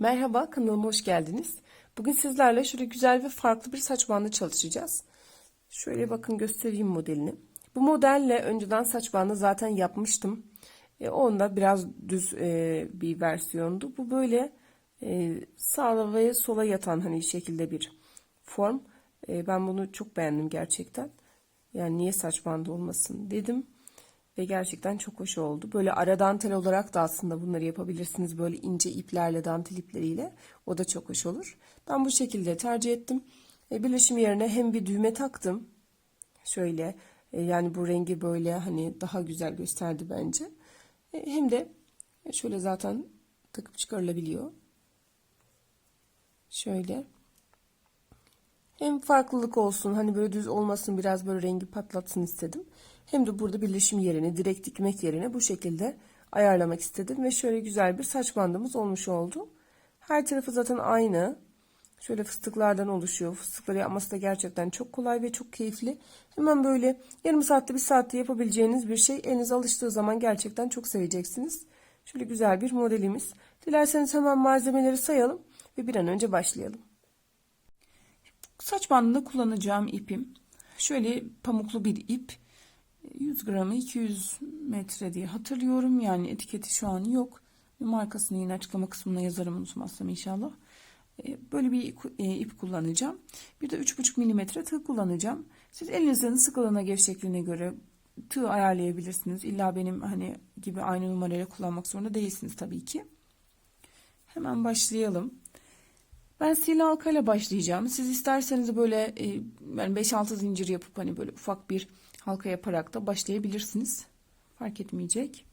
Merhaba, kanalıma hoş geldiniz. Bugün sizlerle şöyle güzel ve farklı bir saç bandı çalışacağız. Şöyle bakın göstereyim modelini. Bu modelle önceden saç bandı zaten yapmıştım. E, onda biraz düz e, bir versiyondu. Bu böyle e, sağa ve sola yatan hani şekilde bir form. E, ben bunu çok beğendim gerçekten. Yani niye saç bandı olmasın dedim. Ve gerçekten çok hoş oldu. Böyle ara dantel olarak da aslında bunları yapabilirsiniz. Böyle ince iplerle, dantel ipleriyle. O da çok hoş olur. Ben bu şekilde tercih ettim. E, birleşim yerine hem bir düğme taktım. Şöyle e, yani bu rengi böyle hani daha güzel gösterdi bence. E, hem de şöyle zaten takıp çıkarılabiliyor. Şöyle. Hem farklılık olsun hani böyle düz olmasın biraz böyle rengi patlatsın istedim. Hem de burada birleşim yerini direkt dikmek yerine bu şekilde ayarlamak istedim. Ve şöyle güzel bir saç bandımız olmuş oldu. Her tarafı zaten aynı. Şöyle fıstıklardan oluşuyor. Fıstıkları yapması da gerçekten çok kolay ve çok keyifli. Hemen böyle yarım saatte bir saatte yapabileceğiniz bir şey. Eliniz alıştığı zaman gerçekten çok seveceksiniz. Şöyle güzel bir modelimiz. Dilerseniz hemen malzemeleri sayalım ve bir an önce başlayalım. Saç bandında kullanacağım ipim şöyle pamuklu bir ip 100 gramı 200 metre diye hatırlıyorum. Yani etiketi şu an yok. Markasını yine açıklama kısmına yazarım unutmazsam inşallah. E, böyle bir e, ip kullanacağım. Bir de 3,5 milimetre tığ kullanacağım. Siz elinizin sıkılığına gevşekliğine göre tığ ayarlayabilirsiniz. İlla benim hani gibi aynı numarayla kullanmak zorunda değilsiniz tabii ki. Hemen başlayalım. Ben sihirli halkayla başlayacağım. Siz isterseniz böyle e, yani 5-6 zincir yapıp hani böyle ufak bir halka yaparak da başlayabilirsiniz. Fark etmeyecek.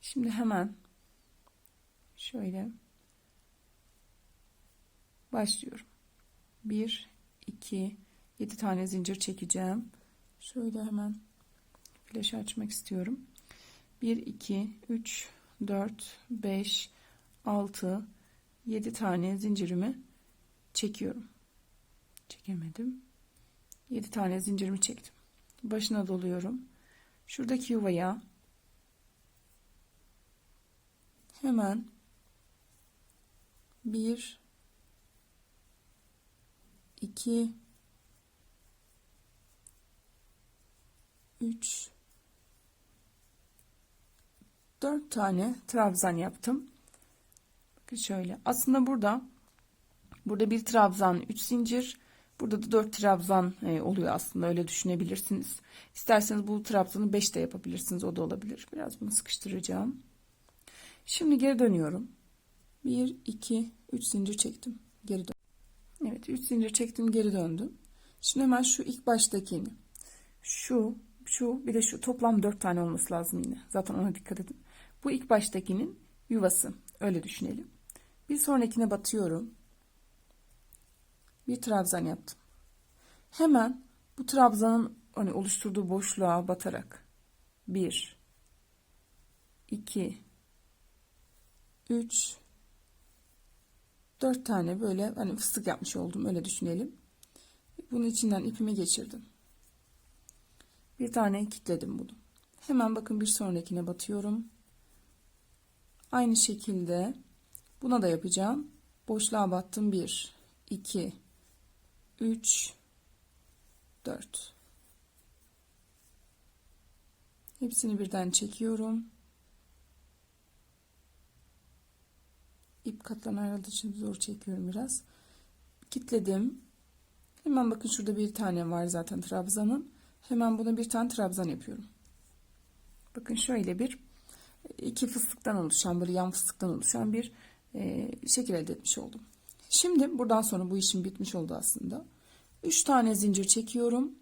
Şimdi hemen şöyle başlıyorum. 1 2 7 tane zincir çekeceğim. Şöyle hemen flaşı açmak istiyorum. 1 2 3 4 5 6 7 tane zincirimi çekiyorum. Çekemedim. 7 tane zincirimi çektim. Başına doluyorum. Şuradaki yuvaya hemen 1 2 3 4 tane trabzan yaptım. Şöyle. Aslında burada burada bir trabzan 3 zincir. Burada da 4 trabzan e, oluyor aslında. Öyle düşünebilirsiniz. İsterseniz bu trabzanı 5 de yapabilirsiniz. O da olabilir. Biraz bunu sıkıştıracağım. Şimdi geri dönüyorum. 1 2 3 zincir çektim. Geri dön. Evet 3 zincir çektim, geri döndüm. Şimdi hemen şu ilk baştakini şu şu bir de şu toplam 4 tane olması lazım yine. Zaten ona dikkat edin. Bu ilk baştakinin yuvası. Öyle düşünelim. Bir sonrakine batıyorum. Bir trabzan yaptım. Hemen bu trabzanın hani oluşturduğu boşluğa batarak 1 2 3 4 tane böyle hani fıstık yapmış oldum öyle düşünelim. Bunun içinden ipimi geçirdim. Bir tane kilitledim bunu. Hemen bakın bir sonrakine batıyorum. Aynı şekilde Buna da yapacağım. Boşluğa battım. 1, 2, 3, 4. Hepsini birden çekiyorum. İp katlarına ayrıldığı için zor çekiyorum biraz. Kitledim. Hemen bakın şurada bir tane var zaten trabzanın. Hemen buna bir tane trabzan yapıyorum. Bakın şöyle bir iki fıstıktan oluşan böyle yan fıstıktan oluşan bir e, şekil elde etmiş oldum. Şimdi buradan sonra bu işim bitmiş oldu aslında. 3 tane zincir çekiyorum.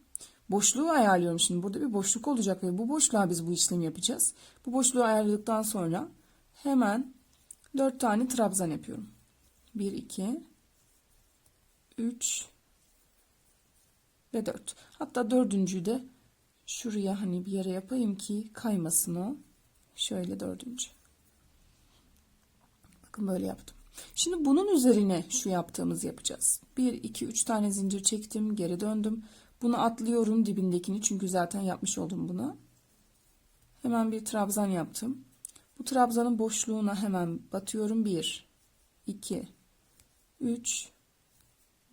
Boşluğu ayarlıyorum şimdi. Burada bir boşluk olacak ve bu boşluğa biz bu işlemi yapacağız. Bu boşluğu ayarladıktan sonra hemen 4 tane trabzan yapıyorum. 1 2 3 ve 4. Hatta dördüncüyü de şuraya hani bir yere yapayım ki kaymasın o. Şöyle dördüncü. Bakın böyle yaptım. Şimdi bunun üzerine şu yaptığımızı yapacağız. 1, 2, 3 tane zincir çektim. Geri döndüm. Bunu atlıyorum dibindekini. Çünkü zaten yapmış oldum bunu. Hemen bir trabzan yaptım. Bu trabzanın boşluğuna hemen batıyorum. 1, 2, 3,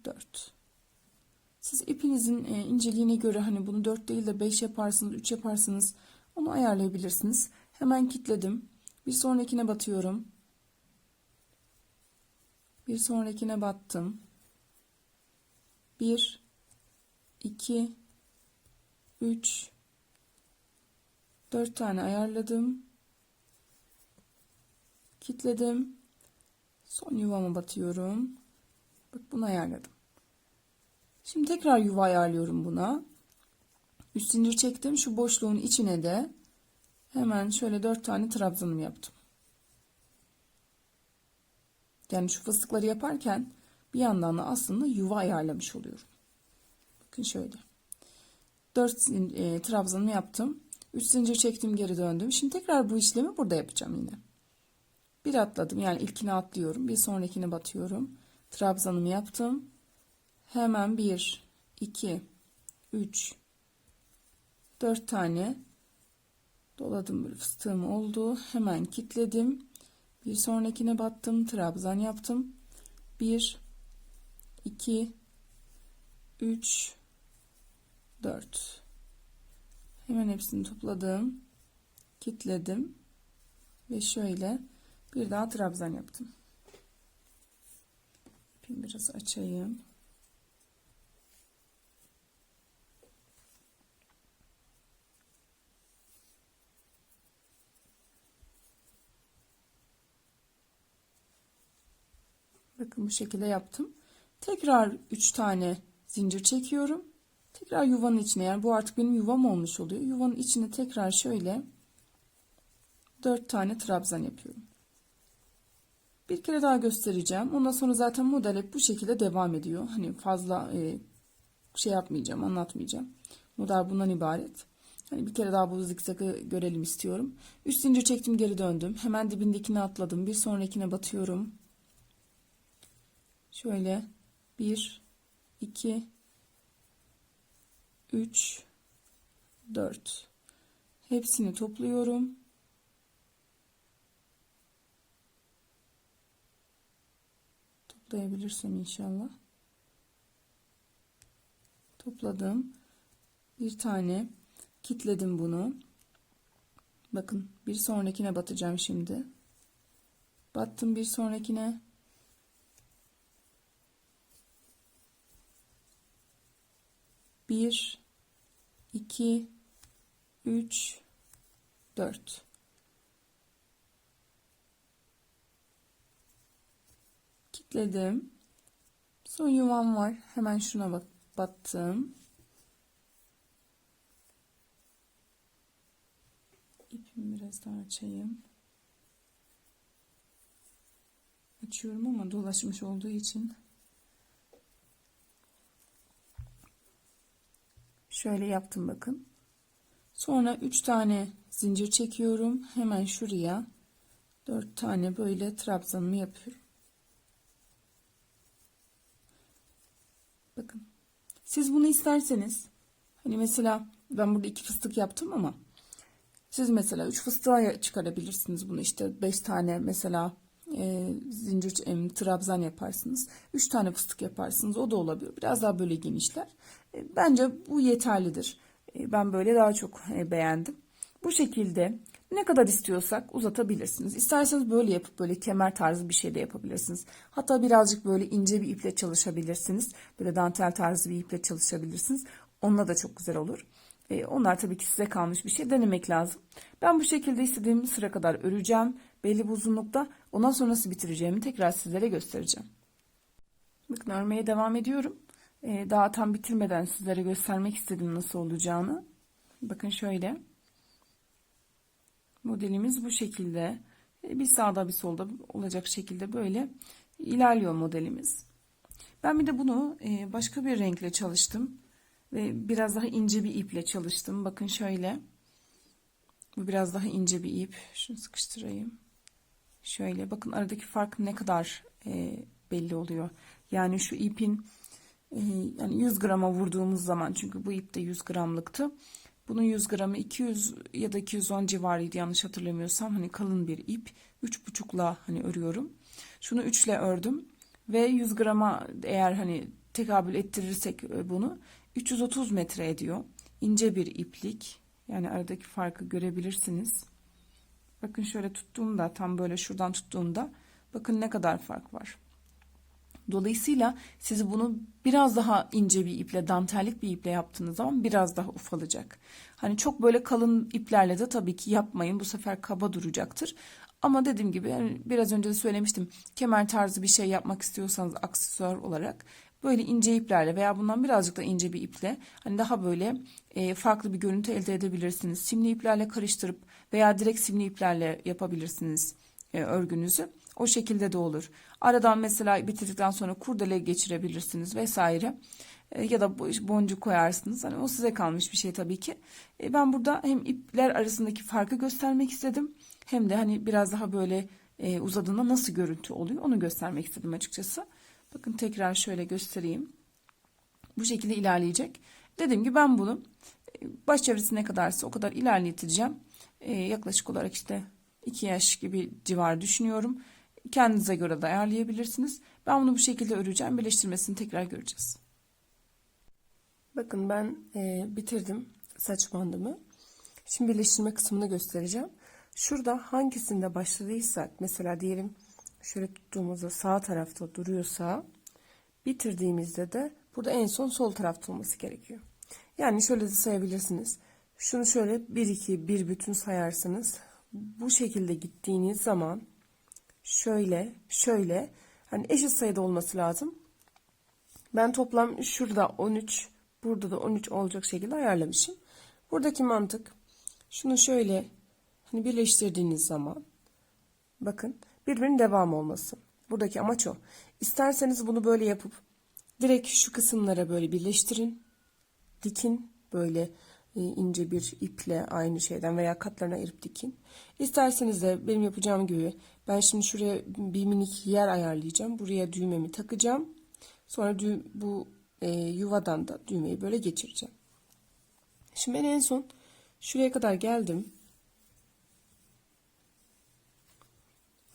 4. Siz ipinizin e, inceliğine göre hani bunu 4 değil de 5 yaparsınız, 3 yaparsınız. Onu ayarlayabilirsiniz. Hemen kilitledim. Bir sonrakine batıyorum. Bir sonrakine battım. 1 2 3 4 tane ayarladım. Kilitledim. Son yuvama batıyorum. Bak bunu ayarladım. Şimdi tekrar yuva ayarlıyorum buna. Üst zincir çektim. Şu boşluğun içine de hemen şöyle 4 tane trabzanım yaptım. Yani şu fıstıkları yaparken bir yandan da aslında yuva ayarlamış oluyorum. Bakın şöyle. 4 e, trabzanımı yaptım. 3 zincir çektim geri döndüm. Şimdi tekrar bu işlemi burada yapacağım yine. Bir atladım yani ilkini atlıyorum. Bir sonrakine batıyorum. Trabzanımı yaptım. Hemen 1, 2, 3, 4 tane doladım fıstığım oldu. Hemen kilitledim. Bir sonrakine battım. Trabzan yaptım. 1, 2, 3, 4. Hemen hepsini topladım. Kilitledim. Ve şöyle bir daha trabzan yaptım. Biraz açayım. Bakın bu şekilde yaptım. Tekrar 3 tane zincir çekiyorum. Tekrar yuvanın içine yani bu artık benim yuvam olmuş oluyor. Yuvanın içine tekrar şöyle 4 tane trabzan yapıyorum. Bir kere daha göstereceğim. Ondan sonra zaten model hep bu şekilde devam ediyor. Hani fazla e, şey yapmayacağım, anlatmayacağım. Model bundan ibaret. Hani bir kere daha bu zikzakı görelim istiyorum. Üst zincir çektim, geri döndüm. Hemen dibindekine atladım. Bir sonrakine batıyorum. Şöyle 1 2 3 4 hepsini topluyorum. Toplayabilirsem inşallah. Topladım. Bir tane kitledim bunu. Bakın bir sonrakine batacağım şimdi. Battım bir sonrakine. Bir, iki, üç, dört. Kitledim. Son yuvam var. Hemen şuna bak battım. İpimi biraz daha açayım. Açıyorum ama dolaşmış olduğu için Şöyle yaptım bakın. Sonra 3 tane zincir çekiyorum. Hemen şuraya 4 tane böyle trabzanımı yapıyorum. Bakın. Siz bunu isterseniz hani mesela ben burada iki fıstık yaptım ama siz mesela 3 fıstığa çıkarabilirsiniz bunu işte 5 tane mesela e, zincir e, trabzan yaparsınız. 3 tane fıstık yaparsınız. O da olabilir. Biraz daha böyle genişler. Bence bu yeterlidir. E, ben böyle daha çok e, beğendim. Bu şekilde ne kadar istiyorsak uzatabilirsiniz. İsterseniz böyle yapıp böyle kemer tarzı bir şey de yapabilirsiniz. Hatta birazcık böyle ince bir iple çalışabilirsiniz. Böyle dantel tarzı bir iple çalışabilirsiniz. Onunla da çok güzel olur. E, onlar tabii ki size kalmış bir şey denemek lazım. Ben bu şekilde istediğim sıra kadar öreceğim. Belli bir uzunlukta. Ondan sonra nasıl bitireceğimi tekrar sizlere göstereceğim. Bakın örmeye devam ediyorum. E, daha tam bitirmeden sizlere göstermek istedim nasıl olacağını. Bakın şöyle. Modelimiz bu şekilde. E, bir sağda bir solda olacak şekilde böyle ilerliyor modelimiz. Ben bir de bunu e, başka bir renkle çalıştım. Ve biraz daha ince bir iple çalıştım. Bakın şöyle. Bu biraz daha ince bir ip. Şunu sıkıştırayım. Şöyle bakın aradaki fark ne kadar e, belli oluyor. Yani şu ipin yani 100 grama vurduğumuz zaman çünkü bu ip de 100 gramlıktı. Bunun 100 gramı 200 ya da 210 civarıydı yanlış hatırlamıyorsam. Hani kalın bir ip. 3,5'la hani örüyorum. Şunu 3 ile ördüm. Ve 100 grama eğer hani tekabül ettirirsek e, bunu 330 metre ediyor. İnce bir iplik. Yani aradaki farkı görebilirsiniz. Bakın şöyle tuttuğumda tam böyle şuradan tuttuğumda bakın ne kadar fark var. Dolayısıyla siz bunu biraz daha ince bir iple, dantellik bir iple yaptığınız zaman biraz daha ufalacak. Hani çok böyle kalın iplerle de tabii ki yapmayın. Bu sefer kaba duracaktır. Ama dediğim gibi yani biraz önce de söylemiştim. Kemer tarzı bir şey yapmak istiyorsanız aksesuar olarak böyle ince iplerle veya bundan birazcık da ince bir iple hani daha böyle e, farklı bir görüntü elde edebilirsiniz. Simli iplerle karıştırıp veya direkt simli iplerle yapabilirsiniz e, örgünüzü. O şekilde de olur. Aradan mesela bitirdikten sonra kurdele geçirebilirsiniz vesaire. E, ya da boncuk koyarsınız. Hani o size kalmış bir şey tabii ki. E, ben burada hem ipler arasındaki farkı göstermek istedim. Hem de hani biraz daha böyle e, uzadığında nasıl görüntü oluyor onu göstermek istedim açıkçası. Bakın tekrar şöyle göstereyim. Bu şekilde ilerleyecek. Dediğim gibi ben bunu baş çevresi ne kadarsa o kadar ilerleteceğim. E, yaklaşık olarak işte 2 yaş gibi civar düşünüyorum. Kendinize göre de ayarlayabilirsiniz. Ben bunu bu şekilde öreceğim. Birleştirmesini tekrar göreceğiz. Bakın ben e, bitirdim saç bandımı. Şimdi birleştirme kısmını göstereceğim. Şurada hangisinde başladıysak mesela diyelim şöyle tuttuğumuzda sağ tarafta duruyorsa bitirdiğimizde de burada en son sol tarafta olması gerekiyor. Yani şöyle de sayabilirsiniz. Şunu şöyle 1 2 bir bütün sayarsınız. Bu şekilde gittiğiniz zaman şöyle şöyle hani eşit sayıda olması lazım. Ben toplam şurada 13 burada da 13 olacak şekilde ayarlamışım. Buradaki mantık şunu şöyle hani birleştirdiğiniz zaman bakın birbirinin devam olması. Buradaki amaç o. İsterseniz bunu böyle yapıp direkt şu kısımlara böyle birleştirin. Dikin böyle ince bir iple aynı şeyden veya katlarına ayırıp dikin. İsterseniz de benim yapacağım gibi ben şimdi şuraya bir minik yer ayarlayacağım. Buraya düğmemi takacağım. Sonra düğüm, bu e, yuvadan da düğmeyi böyle geçireceğim. Şimdi ben en son şuraya kadar geldim.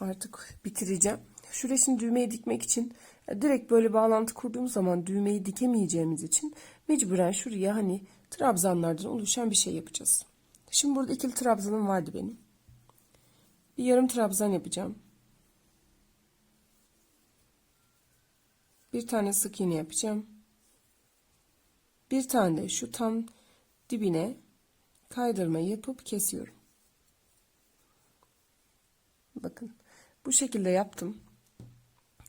Artık bitireceğim. Şuraya şimdi düğmeyi dikmek için direkt böyle bağlantı kurduğum zaman düğmeyi dikemeyeceğimiz için mecburen şuraya hani trabzanlardan oluşan bir şey yapacağız. Şimdi burada ikili trabzanım vardı benim. Bir yarım trabzan yapacağım. Bir tane sık iğne yapacağım. Bir tane de şu tam dibine kaydırma yapıp kesiyorum. Bakın bu şekilde yaptım.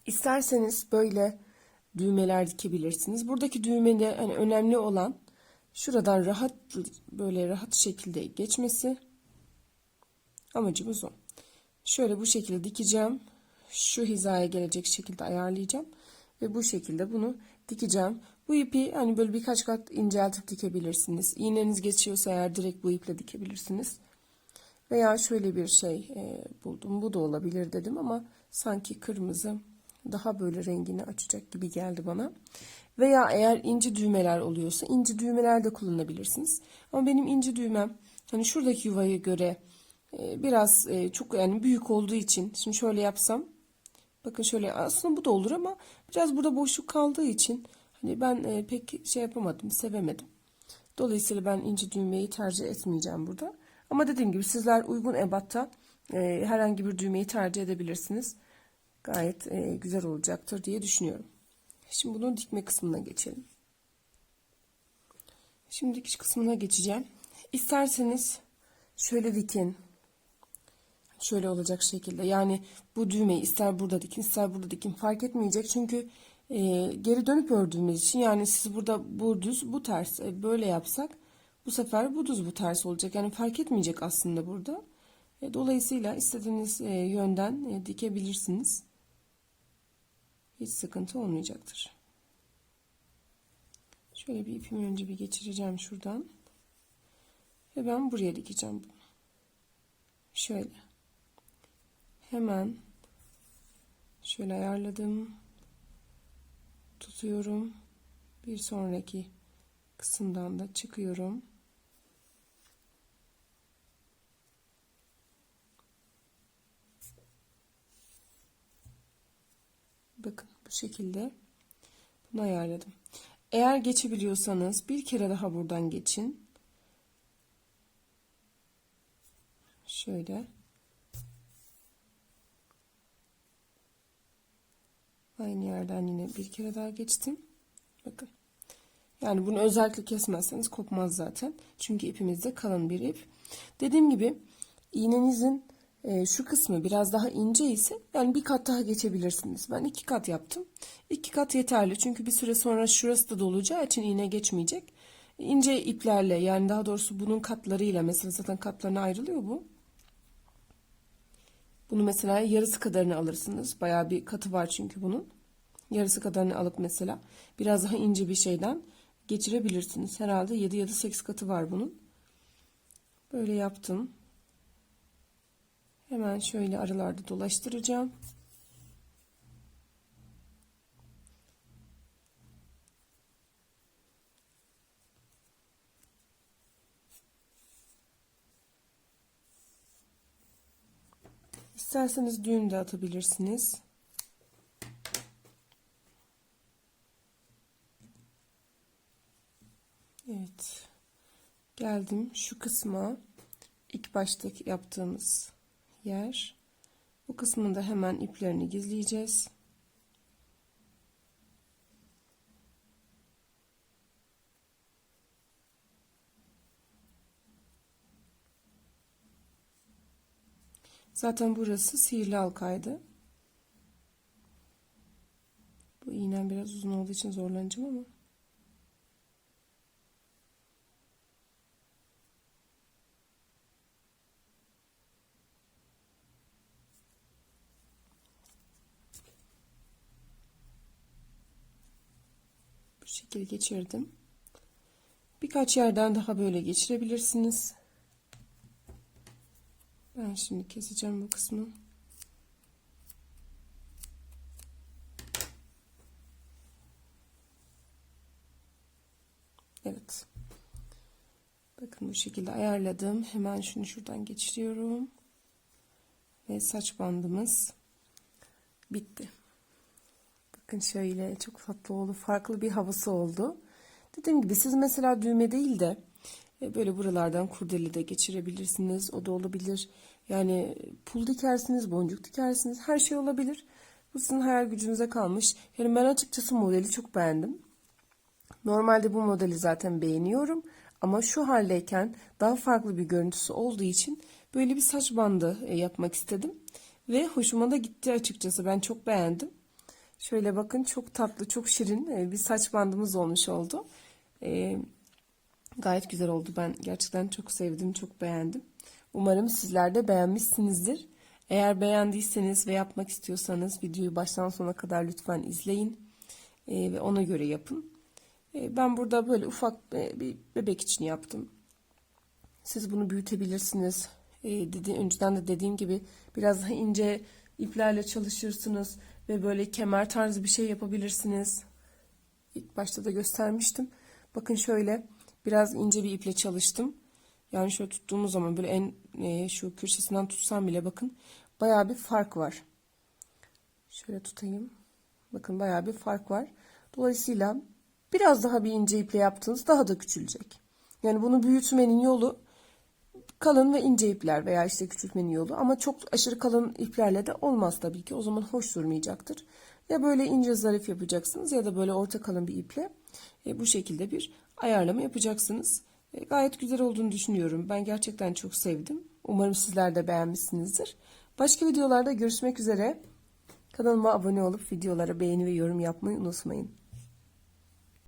İsterseniz böyle düğmeler dikebilirsiniz. Buradaki düğmede hani önemli olan şuradan rahat böyle rahat şekilde geçmesi. Amacımız o. Şöyle bu şekilde dikeceğim. Şu hizaya gelecek şekilde ayarlayacağım. Ve bu şekilde bunu dikeceğim. Bu ipi hani böyle birkaç kat inceltip dikebilirsiniz. İğneniz geçiyorsa eğer direkt bu iple dikebilirsiniz. Veya şöyle bir şey e, buldum. Bu da olabilir dedim ama sanki kırmızı daha böyle rengini açacak gibi geldi bana. Veya eğer inci düğmeler oluyorsa inci düğmeler de kullanabilirsiniz. Ama benim inci düğmem hani şuradaki yuvaya göre e, biraz e, çok yani büyük olduğu için şimdi şöyle yapsam bakın şöyle aslında bu da olur ama biraz burada boşluk kaldığı için hani ben e, pek şey yapamadım sevemedim. Dolayısıyla ben inci düğmeyi tercih etmeyeceğim burada. Ama dediğim gibi sizler uygun ebatta herhangi bir düğmeyi tercih edebilirsiniz. Gayet e, güzel olacaktır diye düşünüyorum. Şimdi bunun dikme kısmına geçelim. Şimdi dikiş kısmına geçeceğim. İsterseniz şöyle dikin. Şöyle olacak şekilde. Yani bu düğmeyi ister burada dikin ister burada dikin fark etmeyecek. Çünkü e, geri dönüp ördüğümüz için yani siz burada bu düz bu ters e, böyle yapsak bu sefer bu düz bu ters olacak. Yani fark etmeyecek aslında burada. E, dolayısıyla istediğiniz e, yönden e, dikebilirsiniz hiç sıkıntı olmayacaktır. Şöyle bir ipimi önce bir geçireceğim şuradan. Ve ben buraya dikeceğim bunu. Şöyle. Hemen şöyle ayarladım. Tutuyorum. Bir sonraki kısımdan da çıkıyorum. Bakın şekilde bunu ayarladım. Eğer geçebiliyorsanız bir kere daha buradan geçin. Şöyle. Aynı yerden yine bir kere daha geçtim. Bakın. Yani bunu özellikle kesmezseniz kopmaz zaten. Çünkü ipimiz de kalın bir ip. Dediğim gibi iğnenizin e, şu kısmı biraz daha ince ise yani bir kat daha geçebilirsiniz. Ben iki kat yaptım. İki kat yeterli. Çünkü bir süre sonra şurası da dolacağı için iğne geçmeyecek. İnce iplerle yani daha doğrusu bunun katlarıyla mesela zaten katlarına ayrılıyor bu. Bunu mesela yarısı kadarını alırsınız. Bayağı bir katı var çünkü bunun. Yarısı kadarını alıp mesela biraz daha ince bir şeyden geçirebilirsiniz. Herhalde 7 ya da 8 katı var bunun. Böyle yaptım. Hemen şöyle aralarda dolaştıracağım. İsterseniz düğüm de atabilirsiniz. Evet. Geldim şu kısma. İlk baştaki yaptığımız yer. Bu kısmında hemen iplerini gizleyeceğiz. Zaten burası sihirli halkaydı. Bu iğnem biraz uzun olduğu için zorlanacağım ama. Bu şekilde geçirdim. Birkaç yerden daha böyle geçirebilirsiniz. Ben şimdi keseceğim bu kısmı. Evet. Bakın bu şekilde ayarladım. Hemen şunu şuradan geçiriyorum. Ve saç bandımız bitti. Bakın şöyle çok tatlı oldu. Farklı bir havası oldu. Dediğim gibi siz mesela düğme değil de e, böyle buralardan kurdele de geçirebilirsiniz. O da olabilir. Yani pul dikersiniz, boncuk dikersiniz. Her şey olabilir. Bu sizin hayal gücünüze kalmış. Yani ben açıkçası modeli çok beğendim. Normalde bu modeli zaten beğeniyorum. Ama şu haldeyken daha farklı bir görüntüsü olduğu için böyle bir saç bandı e, yapmak istedim. Ve hoşuma da gitti açıkçası. Ben çok beğendim. Şöyle bakın çok tatlı, çok şirin e, bir saç bandımız olmuş oldu. Ee, gayet güzel oldu. Ben gerçekten çok sevdim, çok beğendim. Umarım sizler de beğenmişsinizdir. Eğer beğendiyseniz ve yapmak istiyorsanız videoyu baştan sona kadar lütfen izleyin. Ee, ve ona göre yapın. Ee, ben burada böyle ufak bir bebek için yaptım. Siz bunu büyütebilirsiniz. Ee, dedi, önceden de dediğim gibi biraz daha ince iplerle çalışırsınız ve böyle kemer tarzı bir şey yapabilirsiniz. İlk başta da göstermiştim. Bakın şöyle biraz ince bir iple çalıştım. Yani şöyle tuttuğumuz zaman böyle en e, şu köşesinden tutsam bile bakın baya bir fark var. Şöyle tutayım. Bakın baya bir fark var. Dolayısıyla biraz daha bir ince iple yaptığınız daha da küçülecek. Yani bunu büyütmenin yolu kalın ve ince ipler veya işte küçültmenin yolu ama çok aşırı kalın iplerle de olmaz tabii ki o zaman hoş durmayacaktır. Ya böyle ince zarif yapacaksınız ya da böyle orta kalın bir iple e, bu şekilde bir ayarlama yapacaksınız. E, gayet güzel olduğunu düşünüyorum. Ben gerçekten çok sevdim. Umarım sizler de beğenmişsinizdir. Başka videolarda görüşmek üzere. Kanalıma abone olup videolara beğeni ve yorum yapmayı unutmayın.